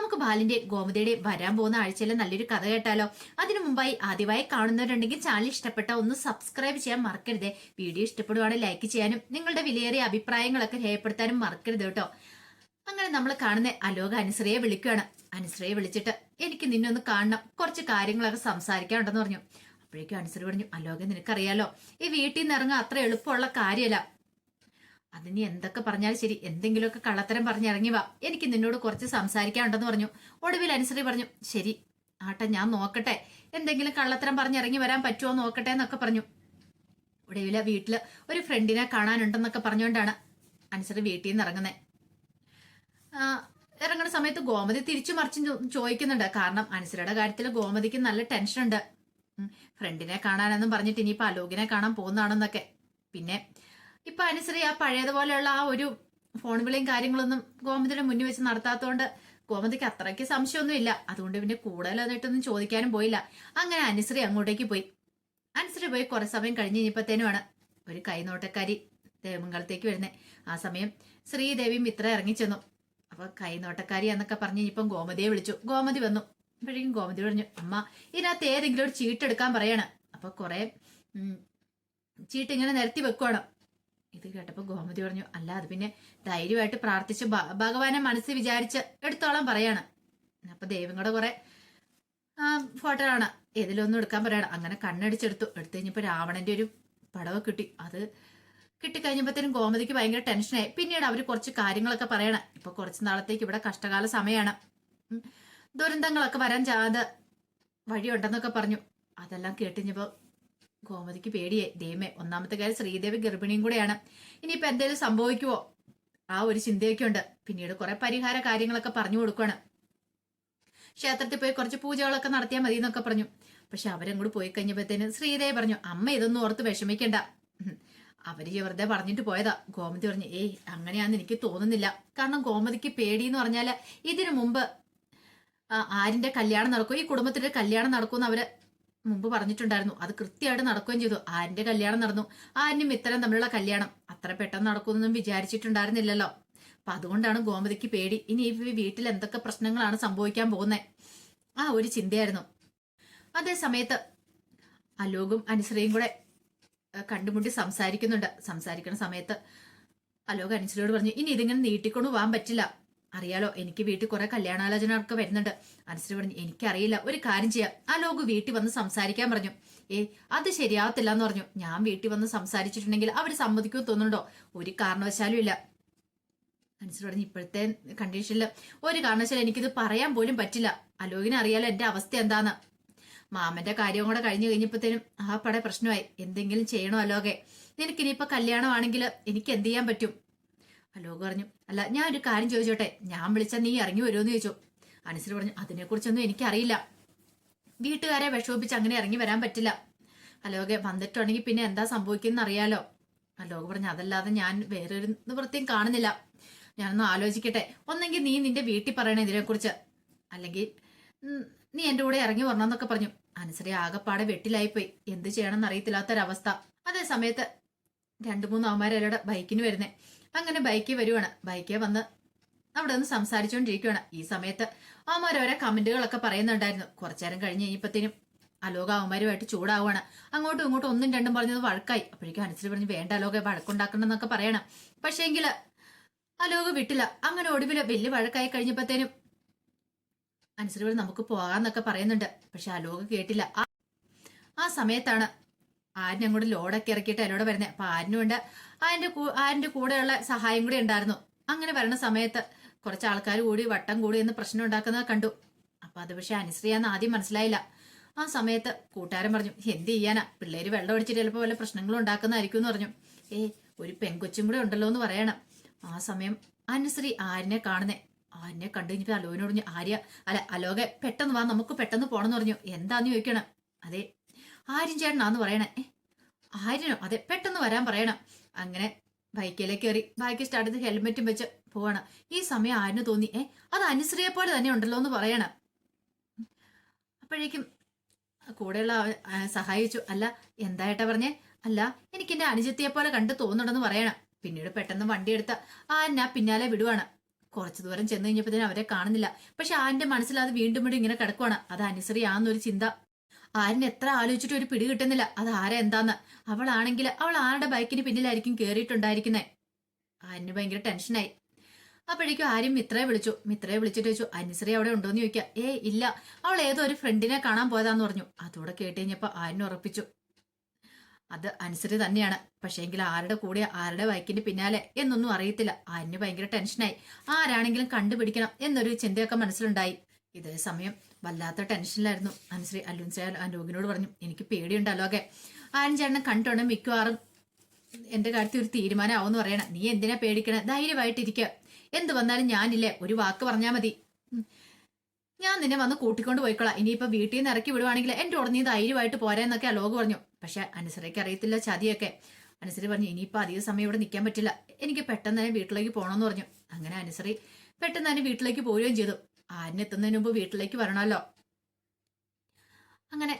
നമുക്ക് ബാലിന്റെ ഗോമതിയുടെ വരാൻ പോകുന്ന ആഴ്ചയിലെ നല്ലൊരു കഥ കേട്ടാലോ? അതിനു മുമ്പായി ആദ്യമായി കാണുന്നവരുണ്ടെങ്കിൽ ചാനൽ ഇഷ്ടപ്പെട്ട ഒന്ന് സബ്സ്ക്രൈബ് ചെയ്യാൻ മറക്കരുത്. വീഡിയോ ഇഷ്ടപ്പെടുവാണെങ്കിൽ ലൈക്ക് ചെയ്യാനും നിങ്ങളുടെ വിലയേറിയ അഭിപ്രായങ്ങളൊക്കെ രേഖപ്പെടുത്താനും മറക്കരുത് കേട്ടോ. അങ്ങനെ നമ്മൾ കാണുന്ന അലോക അനുശ്രയെ വിളിക്കുകയാണ്. അനുശ്രയെ വിളിച്ചിട്ട് എനിക്ക് നിന്നെ ഒന്ന് കാണണം. കുറച്ച് കാര്യങ്ങളൊക്കെ സംസാരിക്കാനുണ്ടെന്ന് പറഞ്ഞു. അപ്പോഴേക്കും അനുശ്രീ പറഞ്ഞു അലോക നിനക്കറിയാലോ? ഈ വീട്ടിൽ നിന്ന് ഇറങ്ങാൻ അത്ര എളുപ്പമുള്ള കാര്യമല്ല. അതിനി എന്തൊക്കെ പറഞ്ഞാലും ശരി. എന്തെങ്കിലുമൊക്കെ കള്ളത്തരം പറഞ്ഞിറങ്ങി വാ. എനിക്ക് നിന്നോട് കുറച്ച് സംസാരിക്കാനുണ്ടെന്ന് പറഞ്ഞു. ഒടുവിൽ അനുസരി പറഞ്ഞു ശരി ആട്ടെ ഞാൻ നോക്കട്ടെ. എന്തെങ്കിലും കള്ളത്തരം പറഞ്ഞിറങ്ങി വരാൻ പറ്റുമോ നോക്കട്ടെ എന്നൊക്കെ പറഞ്ഞു. ഒടുവിൽ വീട്ടിൽ ഒരു ഫ്രണ്ടിനെ കാണാനുണ്ടെന്നൊക്കെ പറഞ്ഞുകൊണ്ടാണ് അനുസരി വീട്ടിൽ നിന്ന് ഇറങ്ങുന്നത് ഇറങ്ങുന്ന സമയത്ത് ഗോമതി തിരിച്ചു മറിച്ച് ചോദിക്കുന്നുണ്ട്. കാരണം അനുസരിയുടെ കാര്യത്തിൽ ഗോമതിക്ക് നല്ല ടെൻഷൻ ഉണ്ട് ഫ്രണ്ടിനെ കാണാനെന്നും പറഞ്ഞിട്ട് ഇനിയിപ്പോ അലോകിനെ കാണാൻ പോകുന്നതാണെന്നൊക്കെ. പിന്നെ ഇപ്പൊ അനുസരി ആ പഴയതുപോലെയുള്ള ആ ഒരു ഫോൺ വിളിയും കാര്യങ്ങളൊന്നും ഗോമതിയുടെ മുന്നിൽ വെച്ച് നടത്താത്തതുകൊണ്ട് ഗോമതിക്ക് അത്രയ്ക്ക് സംശയമൊന്നും ഇല്ല അതുകൊണ്ട് പിന്നെ കൂടുതലായിട്ടൊന്നും ചോദിക്കാനും പോയില്ല. അങ്ങനെ അനുസരി അങ്ങോട്ടേക്ക് പോയി. അനുസരി പോയി കുറെ സമയം കഴിഞ്ഞ് ആണ്. ഒരു കൈനോട്ടക്കാരി ദേവമംഗളത്തേക്ക് വരുന്നത് ആ സമയം ശ്രീദേവിയും ഇത്ര ഇറങ്ങിച്ചെന്നു അപ്പൊ കൈനോട്ടക്കാരി എന്നൊക്കെ പറഞ്ഞ് ഇനിയിപ്പം ഗോമതിയെ വിളിച്ചു. ഗോമതി വന്നു. അപ്പോഴേക്കും ഗോമതി പറഞ്ഞു അമ്മ ഇതിനകത്ത് ഏതെങ്കിലും ഒരു ചീട്ടെടുക്കാൻ പറയാണ്. അപ്പൊ കുറെ ചീട്ട് ഇങ്ങനെ നിരത്തി വെക്കുവാണ്. ഇത് കേട്ടപ്പോ ഗോമതി പറഞ്ഞു അല്ല അത് പിന്നെ ധൈര്യമായിട്ട് പ്രാർത്ഥിച്ച് ഭഗവാനെ മനസ്സിൽ വിചാരിച്ച് എടുത്തോളം പറയാണ്. അപ്പൊ ദൈവങ്ങളുടെ കുറെ ഫോട്ടോ ആണ്. ഏതിലൊന്നും എടുക്കാൻ പറയണം. അങ്ങനെ കണ്ണടിച്ചെടുത്തു. എടുത്തു കഴിഞ്ഞപ്പോ രാവണന്റെ ഒരു പടവ് കിട്ടി. അത് കിട്ടിക്കഴിഞ്ഞപ്പോഴത്തേനും ഗോമതിക്ക് ഭയങ്കര ടെൻഷനായി പിന്നീട് അവർ കുറച്ച് കാര്യങ്ങളൊക്കെ പറയണം. ഇപ്പൊ കുറച്ച് നാളത്തേക്ക് ഇവിടെ കഷ്ടകാല സമയമാണ്. ദുരന്തങ്ങളൊക്കെ വരാൻ ജാത വഴിയുണ്ടെന്നൊക്കെ പറഞ്ഞു. അതെല്ലാം കേട്ടിഞ്ഞപ്പോ ഗോമതിക്ക് പേടിയായി. ദൈവമേ ഒന്നാമത്തെ കാര്യം ശ്രീദേവി ഗർഭിണിയും കൂടെയാണ്. ഇനിയിപ്പൊ എന്തെങ്കിലും സംഭവിക്കുവോ? ആ ഒരു ചിന്തയൊക്കെ ഉണ്ട് പിന്നീട് കുറെ പരിഹാര കാര്യങ്ങളൊക്കെ പറഞ്ഞു കൊടുക്കുകയാണ് ക്ഷേത്രത്തിൽ പോയി കുറച്ച് പൂജകളൊക്കെ നടത്തിയാൽ മതി എന്നൊക്കെ പറഞ്ഞു. പക്ഷെ അവരങ്ങോട്ട് പോയി കഴിഞ്ഞപ്പോഴത്തേന് ശ്രീദേവി പറഞ്ഞു അമ്മ ഇതൊന്നും ഓർത്ത് വിഷമിക്കണ്ട. അവർ വെറുതെ പറഞ്ഞിട്ട് പോയതാ. ഗോമതി പറഞ്ഞു ഏയ് അങ്ങനെയാന്ന് എനിക്ക് തോന്നുന്നില്ല. കാരണം ഗോമതിക്ക് പേടി എന്ന് പറഞ്ഞാൽ ഇതിനു മുമ്പ് ആരിന്റെ കല്യാണം നടക്കും ഈ കുടുംബത്തിന്റെ കല്യാണം നടക്കുമെന്ന് അവർ മുമ്പ് പറഞ്ഞിട്ടുണ്ടായിരുന്നു. അത് കൃത്യമായിട്ട് നടക്കുകയും ചെയ്തു. ആരിന്റെ കല്യാണം നടന്നു. ആരിനും ഇത്തരം തമ്മിലുള്ള കല്യാണം. അത്ര പെട്ടെന്ന് നടക്കുമെന്നൊന്നും വിചാരിച്ചിട്ടുണ്ടായിരുന്നില്ലല്ലോ. അപ്പൊ അതുകൊണ്ടാണ് ഗോമതിക്ക് പേടി. ഇനി ഈ വീട്ടിൽ എന്തൊക്കെ പ്രശ്നങ്ങളാണ് സംഭവിക്കാൻ പോകുന്നത് ആ ഒരു ചിന്തയായിരുന്നു. അതേ സമയത്ത് അലോകും അനുശ്രയും കൂടെ കണ്ടുമുട്ടി സംസാരിക്കുന്നുണ്ട്. സംസാരിക്കുന്ന സമയത്ത് അലോക് അനുശ്രയോട് പറഞ്ഞു ഇനി ഇതിങ്ങനെ നീട്ടിക്കൊണ്ട് പോകാൻ പറ്റില്ല. അറിയാലോ എനിക്ക് വീട്ടിൽ കുറെ കല്യാണാലോചന ഒക്കെ വരുന്നുണ്ട്. അനുശ്രീ പറഞ്ഞു എനിക്കറിയില്ല ഒരു കാര്യം ചെയ്യാം. ആ ലോക് വീട്ടിൽ വന്ന് സംസാരിക്കാൻ പറഞ്ഞു. ഏ അത് ശരിയാവത്തില്ല എന്ന് പറഞ്ഞു. ഞാൻ വീട്ടിൽ വന്ന് സംസാരിച്ചിട്ടുണ്ടെങ്കിൽ അവർ സമ്മതിക്കുമോ തോന്നുന്നുണ്ടോ? ഒരു കാരണവശാലും ഇല്ല. അനുശ്രീ പറഞ്ഞു ഇപ്പോഴത്തെ കണ്ടീഷനിൽ ഒരു കാരണവശാലും എനിക്കിത് പറയാൻ പോലും പറ്റില്ല. അലോകിനെ അറിയാലോ എന്റെ അവസ്ഥ എന്താന്ന്. മാമന്റെ കാര്യം കൂടെ കഴിഞ്ഞു കഴിഞ്ഞപ്പോഴത്തേനും ആ പടെ പ്രശ്നമായി. എന്തെങ്കിലും ചെയ്യണോ അലോകെ? നിനക്കിനിയിപ്പോ കല്യാണമാണെങ്കിൽ എനിക്ക് എന്ത് ചെയ്യാൻ പറ്റും? അലോക് പറഞ്ഞു. അല്ല ഞാൻ ഒരു കാര്യം ചോദിച്ചോട്ടെ? ഞാൻ വിളിച്ചാൽ നീ ഇറങ്ങി വരുമെന്ന് ചോദിച്ചു. അനുസരി പറഞ്ഞു അതിനെക്കുറിച്ചൊന്നും എനിക്കറിയില്ല. വീട്ടുകാരെ വിഷമിപ്പിച്ച് അങ്ങനെ ഇറങ്ങി വരാൻ പറ്റില്ല. അലോകെ വന്നിട്ടുണ്ടെങ്കിൽ പിന്നെ എന്താ സംഭവിക്കുന്ന അറിയാലോ. അലോക് പറഞ്ഞു അതല്ലാതെ ഞാൻ വേറൊരു നിവൃത്തിയും കാണുന്നില്ല. ഞാനൊന്ന് ആലോചിക്കട്ടെ. ഒന്നെങ്കിൽ നീ നിന്റെ വീട്ടിൽ പറയണേ ഇതിനെക്കുറിച്ച്. അല്ലെങ്കിൽ നീ എന്റെ കൂടെ ഇറങ്ങി വരണമെന്നൊക്കെ പറഞ്ഞു. അനുസരി ആകെപ്പാടെ വെട്ടിലായിപ്പോയി. എന്ത് ചെയ്യണമെന്ന് അറിയത്തില്ലാത്തൊരവസ്ഥ. അതേ സമയത്ത് രണ്ടു മൂന്ന് അവന്മാരുടെ ബൈക്കിന് വരുന്നേ. അങ്ങനെ ബൈക്കിൽ വരുവാണ്. ബൈക്കിൽ വന്ന് അവിടെ നിന്ന് സംസാരിച്ചുകൊണ്ടിരിക്കുകയാണ് ഈ സമയത്ത്. അവന്മാർ ഓരോ കമന്റുകളൊക്കെ പറയുന്നുണ്ടായിരുന്നു. കുറച്ചു നേരം കഴിഞ്ഞ് കഴിഞ്ഞപ്പോഴത്തേനും അലോക അവന്മാരുമായിട്ട് ചൂടാവുകയാണ് അങ്ങോട്ടും ഇങ്ങോട്ടും ഒന്നും രണ്ടും പറഞ്ഞത് വഴക്കായി. അപ്പോഴേക്കും അനുസരിച്ച് പറഞ്ഞ് വേണ്ട അലോക വഴക്കുണ്ടാക്കണം എന്നൊക്കെ പറയണം. പക്ഷേങ്കിൽ അലോക വിട്ടില്ല. അങ്ങനെ ഒടുവിൽ വലിയ വഴക്കായി കഴിഞ്ഞപ്പോഴത്തേനും അനുസരിച്ച് പറഞ്ഞ് നമുക്ക് പോകാന്നൊക്കെ പറയുന്നുണ്ട്. പക്ഷെ അലോക കേട്ടില്ല. ആ- സമയത്താണ് ആരിനെ അങ്ങോട്ട് ലോഡൊക്കെ ഇറക്കിയിട്ട് അലോടെ വരുന്നത്. അപ്പൊ ആരിനുണ്ട് അതിന്റെ ആരിന്റെ കൂടെയുള്ള സഹായം കൂടി ഉണ്ടായിരുന്നു. അങ്ങനെ വരണ സമയത്ത് കുറച്ച് ആൾക്കാർ കൂടി വട്ടം കൂടി എന്ന് പ്രശ്നം ഉണ്ടാക്കുന്നത് കണ്ടു. അപ്പൊ അത് പക്ഷെ അനുശ്രീയാന്ന് ആദ്യം മനസ്സിലായില്ല. ആ സമയത്ത് കൂട്ടുകാരൻ പറഞ്ഞു എന്ത് ചെയ്യാനാ? പിള്ളേര് വെള്ളം അടിച്ചിട്ട് ചിലപ്പോൾ വല്ല പ്രശ്നങ്ങളും ഉണ്ടാക്കുന്നതായിരിക്കും എന്ന് പറഞ്ഞു. ഏ ഒരു പെൺകൊച്ചും കൂടെ ഉണ്ടല്ലോ എന്ന് പറയണം. ആ സമയം അനുശ്രീ ആരിനെ കാണുന്നേ. ആരിനെ കണ്ടു കഴിഞ്ഞിട്ട് അലോനോട് പറഞ്ഞു ആര്യ അല്ല അലോകെ പെട്ടെന്ന് വാ നമുക്ക് പെട്ടെന്ന് പോണെന്ന് പറഞ്ഞു. എന്താന്ന് ചോദിക്കണം? അതെ ആര്യൻ ചേട്ടനാന്ന് പറയണേ. "ഏ, ആര്യനോ? അതെ പെട്ടെന്ന് വരാൻ പറയണം. അങ്ങനെ ബൈക്കിലേക്ക് കയറി ബൈക്ക് സ്റ്റാർട്ട് ചെയ്ത് ഹെൽമെറ്റും വെച്ച് പോവാണ്. ഈ സമയം ആരിന് തോന്നി? ഏ അത് അനുശ്രീയെ പോലെ തന്നെ ഉണ്ടല്ലോ എന്ന് പറയണം. അപ്പോഴേക്കും കൂടെയുള്ള സഹായിച്ചു. അല്ല എന്തായിട്ടാ പറഞ്ഞേ? അല്ല എനിക്ക് എന്റെ അനുജത്തിയെ പോലെ കണ്ട് തോന്നുന്നുണ്ടെന്ന് പറയണം. പിന്നീട് പെട്ടെന്ന് വണ്ടി എടുത്ത ആരിനാ പിന്നാലെ വിടുവാണ്. കുറച്ചു ദൂരം ചെന്ന് കഴിഞ്ഞപ്പോ അവരെ കാണുന്നില്ല. പക്ഷെ ആന്റെ മനസ്സിൽ അത് വീണ്ടും വീണ്ടും ഇങ്ങനെ കിടക്കുവാണ്. അത് അനുസരിയാന്നൊരു ചിന്ത ആരിന് എത്ര ആലോചിച്ചിട്ട് ഒരു പിടി കിട്ടുന്നില്ല. അത് ആരാ എന്താന്ന്. അവളാണെങ്കിൽ അവൾ ആരുടെ ബൈക്കിന് പിന്നിലായിരിക്കും കേറിയിട്ടുണ്ടായിരിക്കുന്നേ? ആരിന് ഭയങ്കര ടെൻഷനായി. അപ്പോഴേക്കും ആരും മിത്രയെ വിളിച്ചു. മിത്രയെ വിളിച്ചിട്ട് ചോദിച്ചു അനുസരി അവിടെ ഉണ്ടോ എന്ന് ചോദിക്കുക ഏ ഇല്ല. അവൾ ഏതോ ഒരു ഫ്രണ്ടിനെ കാണാൻ പോയതാന്ന് പറഞ്ഞു. അതോടെ കേട്ട് കഴിഞ്ഞപ്പോ ആരിന് ഉറപ്പിച്ചു. അത് അനുസരി തന്നെയാണ്. പക്ഷേങ്കിൽ ആരുടെ കൂടെ ആരുടെ ബൈക്കിന്റെ പിന്നാലെ എന്നൊന്നും അറിയത്തില്ല. ആര്യന് ഭയങ്കര ടെൻഷനായി. ആരാണെങ്കിലും കണ്ടുപിടിക്കണം എന്നൊരു ചിന്തയൊക്കെ മനസ്സിലുണ്ടായി. ഇതേ സമയം വല്ലാത്ത ടെൻഷനിലായിരുന്നു. അനുശ്രീ അല്ലുൻസെ അനൂപിനോട് പറഞ്ഞു എനിക്ക് പേടിയുണ്ടല്ലോ ഒക്കെ ആരും ചേട്ടനെ കണ്ടോണ്ട് മിക്കവാറും എന്റെ കാര്യത്തിൽ ഒരു തീരുമാനമാവെന്ന് പറയണം. നീ എന്തിനാ പേടിക്കണേ? ധൈര്യമായിട്ടിരിക്കുക എന്ത് വന്നാലും ഞാനില്ലേ ഒരു വാക്ക് പറഞ്ഞാൽ മതി. ഞാൻ നിന്നെ വന്ന് കൂട്ടിക്കൊണ്ട് പോയിക്കോളാം. ഇനിയിപ്പോ വീട്ടിൽ നിന്ന് ഇറക്കി വിടുവാണെങ്കിൽ എന്റെ ഉടനെ നീ ധൈര്യമായിട്ട് പോരാന്നൊക്കെ അലോക് പറഞ്ഞു. പക്ഷെ അനുസരയ്ക്ക് അറിയത്തില്ല ചതിയൊക്കെ. അനുസരി പറഞ്ഞു ഇനിയിപ്പോ അധിക സമയം ഇവിടെ നിൽക്കാൻ പറ്റില്ല. എനിക്ക് പെട്ടെന്ന് തന്നെ വീട്ടിലേക്ക് പോകണമെന്ന് പറഞ്ഞു. അങ്ങനെ അനുസരി പെട്ടെന്ന് തന്നെ വീട്ടിലേക്ക് പോവുകയും ചെയ്തു. ആരിനെത്തുന്നതിന് മുമ്പ് വീട്ടിലേക്ക് വരണമല്ലോ. അങ്ങനെ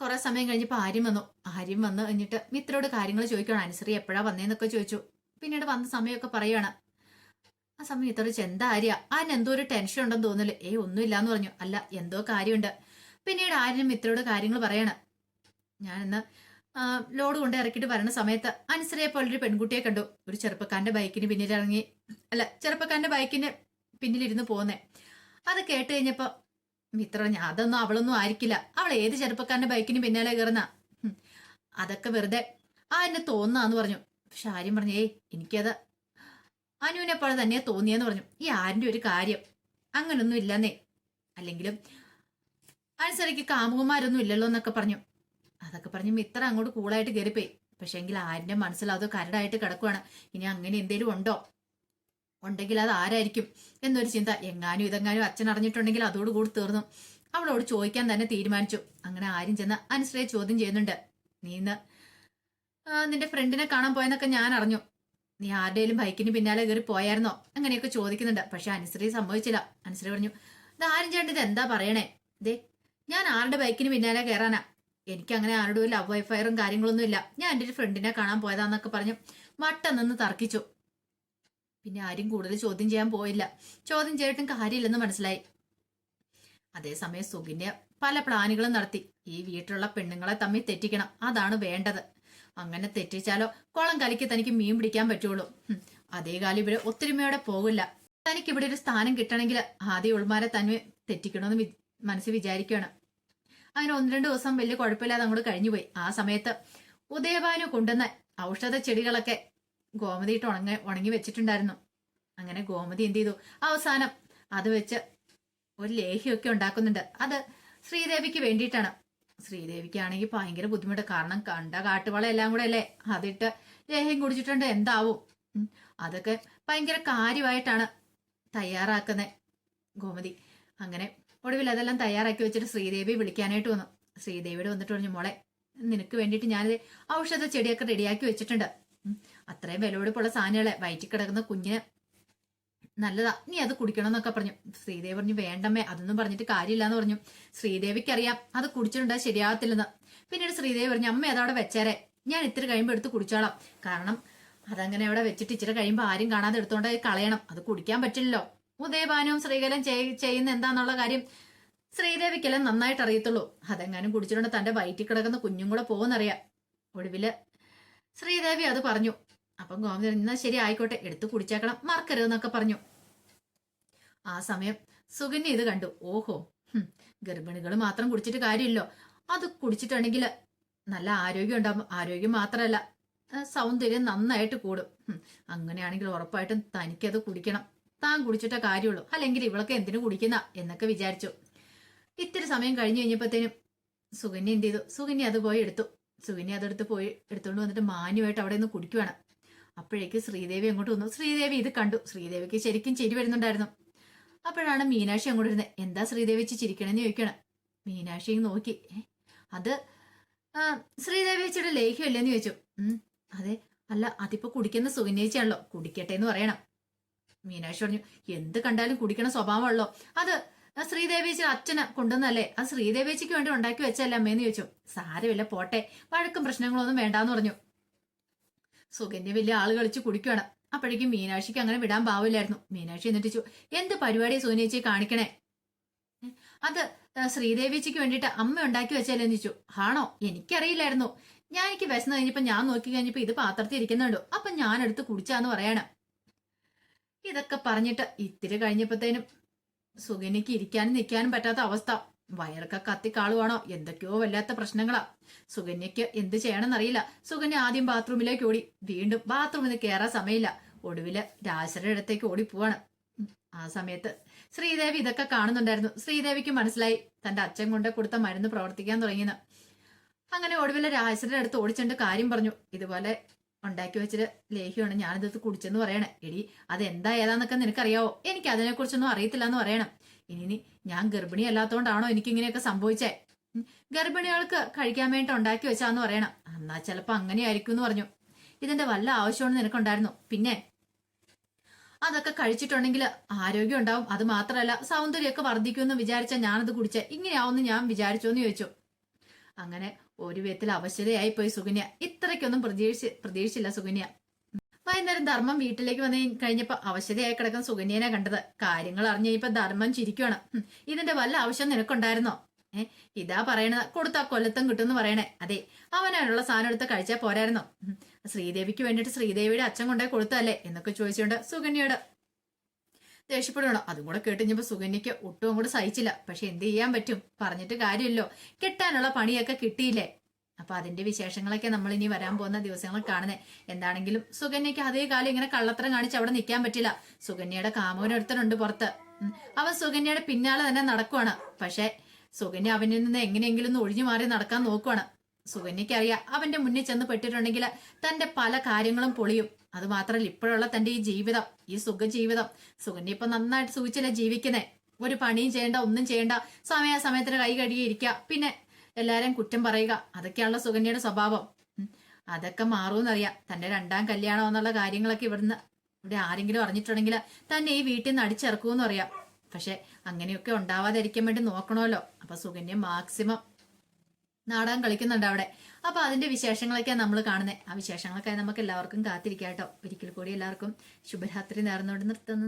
കുറെ സമയം കഴിഞ്ഞപ്പോ ആര്യം വന്നു. ആര്യം വന്നു കഴിഞ്ഞിട്ട് മിത്രയോട് കാര്യങ്ങൾ ചോദിക്കണം അനുസരി എപ്പോഴാ വന്നേന്നൊക്കെ ചോദിച്ചു. പിന്നീട് വന്ന സമയമൊക്കെ പറയാണ് ആ സമയം ഇത്ര എന്താ ആര്യ? ആര്യന് എന്തോ ഒരു ടെൻഷൻ ഉണ്ടെന്ന് തോന്നില്ല ഏ ഒന്നുമില്ലാന്ന് പറഞ്ഞു. അല്ല എന്തോ കാര്യമുണ്ട്. പിന്നീട് ആര്യനും മിത്രയോട് കാര്യങ്ങൾ പറയാണ്. ഞാനിന്ന് ലോഡ് കൊണ്ട് ഇറക്കിയിട്ട് വരുന്ന സമയത്ത് അനുസരിയെ പോലൊരു പെൺകുട്ടിയെ കണ്ടു. ഒരു ചെറുപ്പക്കാരന്റെ ബൈക്കിന് പിന്നിലിറങ്ങി അല്ല ചെറുപ്പക്കാരന്റെ ബൈക്കിന് പിന്നിലിരുന്ന് പോന്നേ. അത് കേട്ട് കഴിഞ്ഞപ്പോ മിത്ര ഞാൻ അതൊന്നും അവളൊന്നും ആയിരിക്കില്ല. അവൾ ഏത് ചെറുപ്പക്കാരന്റെ ബൈക്കിന് പിന്നാലെ കയറുന്ന? അതൊക്കെ വെറുതെ. ആ എന്നെ തോന്നാന്ന് പറഞ്ഞു. പക്ഷെ ആര്യം പറഞ്ഞു ഏയ് എനിക്കത് അനുവിനെ പോലെ തന്നെ തോന്നിയെന്ന് പറഞ്ഞു. ഈ ആരിന്റെ ഒരു കാര്യം? അങ്ങനൊന്നും ഇല്ലെന്നേ. അല്ലെങ്കിലും അനുസരിക്ക് കാമുകന്മാരൊന്നും ഇല്ലല്ലോ എന്നൊക്കെ പറഞ്ഞു. അതൊക്കെ പറഞ്ഞു മിത്ര അങ്ങോട്ട് കൂളായിട്ട് കയറിപ്പോയി പക്ഷെ എങ്കിൽ ആരിന്റെ മനസ്സിൽ അത് കരടായിട്ട് കിടക്കുവാണ്. ഇനി അങ്ങനെ എന്തേലും ഉണ്ടോ? ഉണ്ടെങ്കിൽ അത് ആരായിരിക്കും എന്നൊരു ചിന്ത. എങ്ങാനും ഇതെങ്ങാനും അച്ഛൻ അറിഞ്ഞിട്ടുണ്ടെങ്കിൽ അതോട് കൂടി തീർന്നു. അവളോട് ചോദിക്കാൻ തന്നെ തീരുമാനിച്ചു. അങ്ങനെ ആരും ചെന്ന് അനുശ്രയെ ചോദ്യം ചെയ്യുന്നുണ്ട്. നീ ഇന്ന് നിന്റെ ഫ്രണ്ടിനെ കാണാൻ പോയെന്നൊക്കെ ഞാൻ അറിഞ്ഞു. നീ ആരുടെയും ബൈക്കിന് പിന്നാലെ കയറി പോയായിരുന്നോ? അങ്ങനെയൊക്കെ ചോദിക്കുന്നുണ്ട്. പക്ഷെ അനുശ്രീ സമ്മതിച്ചില്ല. അനുശ്രീ പറഞ്ഞു ഇത് ആരും ചേട്ടൻ ഇത് എന്താ പറയണേ? ദേ ഞാൻ ആരുടെ ബൈക്കിന് പിന്നാലെ കയറാനാ? എനിക്ക് അങ്ങനെ ആരുടെ ലവ് വൈഫയറും കാര്യങ്ങളൊന്നും ഇല്ല. ഞാൻ എന്റെ ഒരു ഫ്രണ്ടിനെ കാണാൻ പോയതാന്നൊക്കെ പറഞ്ഞു വട്ടം നിന്ന് തർക്കിച്ചു. പിന്നെ ആരും കൂടുതൽ ചോദ്യം ചെയ്യാൻ പോയില്ല. ചോദ്യം ചെയ്തിട്ടും കാര്യമില്ലെന്ന് മനസ്സിലായി. അതേസമയം സുഖിന് പല പ്ലാനുകളും നടത്തി. ഈ വീട്ടിലുള്ള പെണ്ണുങ്ങളെ തമ്മിൽ തെറ്റിക്കണം. അതാണ് വേണ്ടത്. അങ്ങനെ തെറ്റിച്ചാലോ കുളം കലിക്ക് തനിക്ക് മീൻ പിടിക്കാൻ പറ്റുള്ളൂ. അതേ കാലം ഇവർ ഒത്തൊരുമയോടെ പോകില്ല. തനിക്ക് ഇവിടെ ഒരു സ്ഥാനം കിട്ടണമെങ്കിൽ ആദ്യം ഉൾമാരെ തന്നെ തെറ്റിക്കണമെന്ന് മനസ്സിൽ വിചാരിക്കുകയാണ് അങ്ങനെ ഒന്ന് രണ്ട് ദിവസം വലിയ കുഴപ്പമില്ലാതെ അങ്ങോട്ട് കഴിഞ്ഞുപോയി. ആ സമയത്ത് ഉദയഭാനു കൊണ്ടുവന്ന ഔഷധ ചെടികളൊക്കെ ഗോമതിയിട്ട് ഉണങ്ങി ഉണങ്ങി വെച്ചിട്ടുണ്ടായിരുന്നു. അങ്ങനെ ഗോമതി എന്ത് ചെയ്തു? അവസാനം അത് വെച്ച് ഒരു ലേഹ്യമൊക്കെ ഉണ്ടാക്കുന്നുണ്ട്. അത് ശ്രീദേവിക്ക് വേണ്ടിയിട്ടാണ്. ശ്രീദേവിക്കാണെങ്കിൽ ഭയങ്കര ബുദ്ധിമുട്ട്. കാരണം കണ്ട കാട്ടുവള എല്ലാം കൂടെ അല്ലേ? അതിട്ട് ലേഹ്യം കുടിച്ചിട്ടുണ്ട്. എന്താവും? അതൊക്കെ ഭയങ്കര കാര്യമായിട്ടാണ് തയ്യാറാക്കുന്നത് ഗോമതി. അങ്ങനെ ഒടുവിൽ അതെല്ലാം തയ്യാറാക്കി വെച്ചിട്ട് ശ്രീദേവി വിളിക്കാനായിട്ട് വന്നു. ശ്രീദേവിയുടെ വന്നിട്ട് പറഞ്ഞു മോളെ നിനക്ക് വേണ്ടിയിട്ട് ഞാനിത് ഔഷധ ചെടിയൊക്കെ റെഡിയാക്കി വെച്ചിട്ടുണ്ട്. അത്രയും വിലപിടിപ്പുള്ള സാധനങ്ങളെ. വയറ്റിൽ കിടക്കുന്ന കുഞ്ഞിന് നല്ലതാ. നീ അത് കുടിക്കണം എന്നൊക്കെ പറഞ്ഞു. ശ്രീദേവി പറഞ്ഞു വേണ്ടമ്മേ അതൊന്നും പറഞ്ഞിട്ട് കാര്യമില്ല എന്ന് പറഞ്ഞു. ശ്രീദേവിക്ക് അറിയാം അത് കുടിച്ചിട്ടുണ്ടാ ശരിയാവത്തില്ലെന്ന് പിന്നീട് ശ്രീദേവി പറഞ്ഞു അമ്മ അതവിടെ വെച്ചേരെ. ഞാൻ ഇത്തിരി കഴിയുമ്പോൾ എടുത്ത് കുടിച്ചോളാം. കാരണം അതങ്ങനെ അവിടെ വെച്ചിട്ട് ഇച്ചിരി കഴിയുമ്പോൾ ആരും കാണാതെ എടുത്തോണ്ട് കളയണം. അത് കുടിക്കാൻ പറ്റില്ലല്ലോ. ഉദയഭാനവും ശ്രീകലം ചെയ്- ചെയ്യുന്ന എന്താന്നുള്ള കാര്യം ശ്രീദേവിക്കെല്ലാം നന്നായിട്ട് അറിയത്തുള്ളൂ. അതെങ്ങാനും കുടിച്ചിട്ടുണ്ട് തന്റെ വയറ്റിൽ കിടക്കുന്ന കുഞ്ഞും കൂടെ പോകുന്നറിയാം ഒടുവിൽ ശ്രീദേവി അത് പറഞ്ഞു. അപ്പം ഗോവിന്ദൻ എന്നാ ശരി ആയിക്കോട്ടെ എടുത്ത് കുടിച്ചേക്കണം മറക്കരുതെന്നൊക്കെ പറഞ്ഞു. ആ സമയം സുകന്യ ഇത് കണ്ടു. ഓഹോ ഗർഭിണികൾ മാത്രം കുടിച്ചിട്ട് കാര്യമില്ലോ. അത് കുടിച്ചിട്ടുണ്ടെങ്കിൽ നല്ല ആരോഗ്യം ഉണ്ടാവും. ആരോഗ്യം മാത്രമല്ല സൗന്ദര്യം നന്നായിട്ട് കൂടും. അങ്ങനെയാണെങ്കിൽ ഉറപ്പായിട്ടും തനിക്കത് കുടിക്കണം. താൻ കുടിച്ചിട്ട കാര്യമുള്ളൂ. അല്ലെങ്കിൽ ഇവളൊക്കെ എന്തിനു കുടിക്കുന്ന എന്നൊക്കെ വിചാരിച്ചു. ഇത്തിരി സമയം കഴിഞ്ഞു കഴിഞ്ഞപ്പോഴത്തേനും സുകന്യ എന്ത് ചെയ്തു? സുകന്യ അത് പോയി എടുത്തു. സുകന്യ അതെടുത്ത് പോയി എടുത്തുകൊണ്ട് വന്നിട്ട് മാന്യമായിട്ട് അവിടെ നിന്ന് കുടിക്കുവാണ്. അപ്പോഴേക്ക് ശ്രീദേവി അങ്ങോട്ട് വന്നു. ശ്രീദേവി ഇത് കണ്ടു. ശ്രീദേവിക്ക് ശരിക്കും ചിരി വരുന്നുണ്ടായിരുന്നു. അപ്പോഴാണ് മീനാക്ഷി അങ്ങോട്ട് ഇരുന്നത് എന്താ ശ്രീദേവി ചിരിക്കണമെന്ന് ചോദിക്കണം. മീനാക്ഷി നോക്കി. അത് ശ്രീദേവി വെച്ചിട്ട് ലേഖ്യമല്ലേന്ന് ചോദിച്ചു. അതെ. അല്ല അതിപ്പോ കുടിക്കുന്ന സുകന്യേച്ചിയാണല്ലോ. കുടിക്കട്ടെ എന്ന് പറയണം. മീനാക്ഷി പറഞ്ഞു എന്ത് കണ്ടാലും കുടിക്കണ സ്വഭാവമുള്ളോ അത് ശ്രീദേവി ശ്രീദേവിച്ചി അച്ഛനെ കൊണ്ടുവന്നല്ലേ ആ ശ്രീദേവിച്ചിക്ക് വേണ്ടി ഉണ്ടാക്കി വെച്ചല്ലേ അമ്മേന്ന് ചോദിച്ചു. സാരമില്ല പോട്ടെ. വഴക്കും പ്രശ്നങ്ങളൊന്നും വേണ്ടാന്ന് പറഞ്ഞു. സുകന്യ വലിയ ആൾ കളിച്ച് കുടിക്കുകയാണ്. അപ്പോഴേക്കും മീനാക്ഷിക്ക് അങ്ങനെ വിടാൻ പാവില്ലായിരുന്നു. മീനാക്ഷി എന്നിട്ട് ചോ എന്ത് പരിപാടി സോനിയച്ചി കാണിക്കണേ? അത് ശ്രീദേവിച്ചിക്ക് വേണ്ടിയിട്ട് അമ്മ ഉണ്ടാക്കി വെച്ചാലേ ചോദിച്ചു ആണോ? എനിക്കറിയില്ലായിരുന്നു. ഞാൻ എനിക്ക് വിശന്ന് കഴിഞ്ഞപ്പോ ഞാൻ നോക്കി കഴിഞ്ഞപ്പോ ഇത് പാത്രത്തിൽ ഇരിക്കുന്നുണ്ടോ അപ്പൊ ഞാൻ എടുത്ത് കുടിച്ചാന്ന് പറയണം. ഇതൊക്കെ പറഞ്ഞിട്ട് ഇത്തിരി കഴിഞ്ഞപ്പോഴത്തേനും സുഗനിക്ക് ഇരിക്കാനും നിൽക്കാനും പറ്റാത്ത അവസ്ഥ. വയറൊക്കെ കത്തിക്കാളുവാണോ എന്തൊക്കെയോ വല്ലാത്ത പ്രശ്നങ്ങളാ. സുകന്യക്ക് എന്ത് ചെയ്യണമെന്നറിയില്ല. സുകന്യ ആദ്യം ബാത്റൂമിലേക്ക് ഓടി. വീണ്ടും ബാത്റൂമിൽ നിന്ന് കയറാൻ സമയമില്ല. ഒടുവിൽ രാശരുടെ അടുത്തേക്ക് ഓടി പോവാണ്. ആ സമയത്ത് ശ്രീദേവി ഇതൊക്കെ കാണുന്നുണ്ടായിരുന്നു. ശ്രീദേവിക്ക് മനസ്സിലായി തന്റെ അച്ഛൻ കൊണ്ട് കൊടുത്ത മരുന്ന് പ്രവർത്തിക്കാൻ തുടങ്ങിയെന്ന്. അങ്ങനെ ഒടുവിൽ രാജശ്വരുടെ അടുത്ത് ഓടിച്ചണ്ട് കാര്യം പറഞ്ഞു. ഇതുപോലെ ഉണ്ടാക്കി വെച്ചിട്ട് ലേഹ്യമാണ് ഞാനിത് കുടിച്ചെന്ന് പറയണേ. എടി അത് എന്താ ഏതാന്നൊക്കെ നിനക്കറിയാവോ? എനിക്ക് അതിനെക്കുറിച്ചൊന്നും അറിയത്തില്ല എന്ന് പറയണം. ഇനി ഞാൻ ഗർഭിണി അല്ലാത്തോണ്ടാണോ എനിക്ക് ഇങ്ങനെയൊക്കെ സംഭവിച്ചേ ഗർഭിണികൾക്ക് കഴിക്കാൻ വേണ്ടി ഉണ്ടാക്കി വെച്ചാന്ന് പറയണം. എന്നാ ചിലപ്പോ അങ്ങനെയായിരിക്കും എന്ന് പറഞ്ഞു. ഇതിന്റെ വല്ല ആവശ്യമാണ് നിനക്കുണ്ടായിരുന്നു. പിന്നെ അതൊക്കെ കഴിച്ചിട്ടുണ്ടെങ്കിൽ ആരോഗ്യം ഉണ്ടാവും. അത് മാത്രമല്ല സൗന്ദര്യമൊക്കെ വർദ്ധിക്കുമെന്ന് വിചാരിച്ച ഞാനത് കുടിച്ച. ഇങ്ങനെയാവുമെന്ന് ഞാൻ വിചാരിച്ചോ എന്ന് ചോദിച്ചു. അങ്ങനെ ഒരു വിധത്തിൽ അവശതയായി പോയി സുകന്യ. ഇത്രയ്ക്കൊന്നും പ്രതീക്ഷ പ്രതീക്ഷിച്ചില്ല സുകന്യ. വൈകുന്നേരം ധർമ്മം വീട്ടിലേക്ക് വന്നു കഴിഞ്ഞപ്പോ അവശതയായി കിടക്കുന്ന സുകന്യനെ കണ്ടത്. കാര്യങ്ങൾ അറിഞ്ഞു ഇപ്പൊ ധർമ്മം ചിരിക്കുവാണ്. ഇതിന്റെ വല്ല ആവശ്യം നിനക്കുണ്ടായിരുന്നോ? ഏ ഇതാ പറയണത്. കൊടുത്താ കൊല്ലത്തും കിട്ടുമെന്ന് പറയണേ. അതെ അവനുള്ള സാധനം എടുത്ത് കഴിച്ചാൽ പോരായിരുന്നോ? ശ്രീദേവിക്ക് വേണ്ടിയിട്ട് ശ്രീദേവിയുടെ അച്ഛൻ കൊണ്ടേ കൊടുത്തല്ലേ എന്നൊക്കെ ചോദിച്ചുകൊണ്ട് സുകന്യയോട് ദേഷ്യപ്പെടുകയാണോ അതും കൂടെ കേട്ടുകഴിഞ്ഞപ്പോ സുകന്യക്ക് ഒട്ടും കൂടെ സഹിച്ചില്ല. പക്ഷെ എന്ത് ചെയ്യാൻ പറ്റും? പറഞ്ഞിട്ട് കാര്യമില്ലോ കിട്ടാനുള്ള പണിയൊക്കെ കിട്ടിയില്ലേ? അപ്പൊ അതിന്റെ വിശേഷങ്ങളൊക്കെ നമ്മൾ ഇനി വരാൻ പോകുന്ന ദിവസങ്ങൾ കാണുന്നത് എന്താണെങ്കിലും സുകന്യക്ക് അതേ കാലം ഇങ്ങനെ കള്ളത്തരം കാണിച്ച് അവിടെ നിൽക്കാൻ പറ്റില്ല. സുകന്യയുടെ കാമോനൊരുത്തനുണ്ട് പുറത്ത്. അവൻ സുകന്യയുടെ പിന്നാലെ തന്നെ നടക്കുവാണ്. പക്ഷെ സുകന്യ അവനിൽ നിന്ന് എങ്ങനെയെങ്കിലും ഒന്ന് ഒഴിഞ്ഞു മാറി നടക്കാൻ നോക്കുവാണ്. സുകന്യക്ക് അറിയാം അവന്റെ മുന്നിൽ ചെന്ന് പെട്ടിട്ടുണ്ടെങ്കിൽ തന്റെ പല കാര്യങ്ങളും പൊളിയും. അത് മാത്രമല്ല ഇപ്പോഴുള്ള തന്റെ ഈ ജീവിതം ഈ സുഖ ജീവിതം സുകന്യ ഇപ്പൊ നന്നായിട്ട് സുഖിച്ചല്ലേ ജീവിക്കുന്നേ. ഒരു പണിയും ചെയ്യണ്ട ഒന്നും ചെയ്യേണ്ട. സമയാസമയത്തിന് കൈ കഴുകിയിരിക്കുക പിന്നെ എല്ലാരും കുറ്റം പറയുക. അതൊക്കെയാണല്ലോ സുകന്യയുടെ സ്വഭാവം. അതൊക്കെ മാറുമെന്നറിയാം തന്റെ രണ്ടാം കല്യാണം എന്നുള്ള കാര്യങ്ങളൊക്കെ ഇവിടുന്ന് ഇവിടെ ആരെങ്കിലും അറിഞ്ഞിട്ടുണ്ടെങ്കിൽ തന്നെ ഈ വീട്ടിൽ നിന്ന് അടിച്ചിറക്കുമെന്ന് അറിയാം പക്ഷെ അങ്ങനെയൊക്കെ ഉണ്ടാവാതിരിക്കാൻ വേണ്ടി നോക്കണമല്ലോ. അപ്പൊ സുകന്യ മാക്സിമം നാടകം കളിക്കുന്നുണ്ട് അവിടെ. അപ്പൊ അതിന്റെ വിശേഷങ്ങളൊക്കെയാണ് നമ്മൾ കാണുന്നത് ആ വിശേഷങ്ങളൊക്കെ നമുക്ക് എല്ലാവർക്കും കാത്തിരിക്കാം കേട്ടോ. ഒരിക്കൽ കൂടി എല്ലാവർക്കും ശുഭരാത്രി നേർന്നുകൊണ്ട് നിർത്തുന്നു.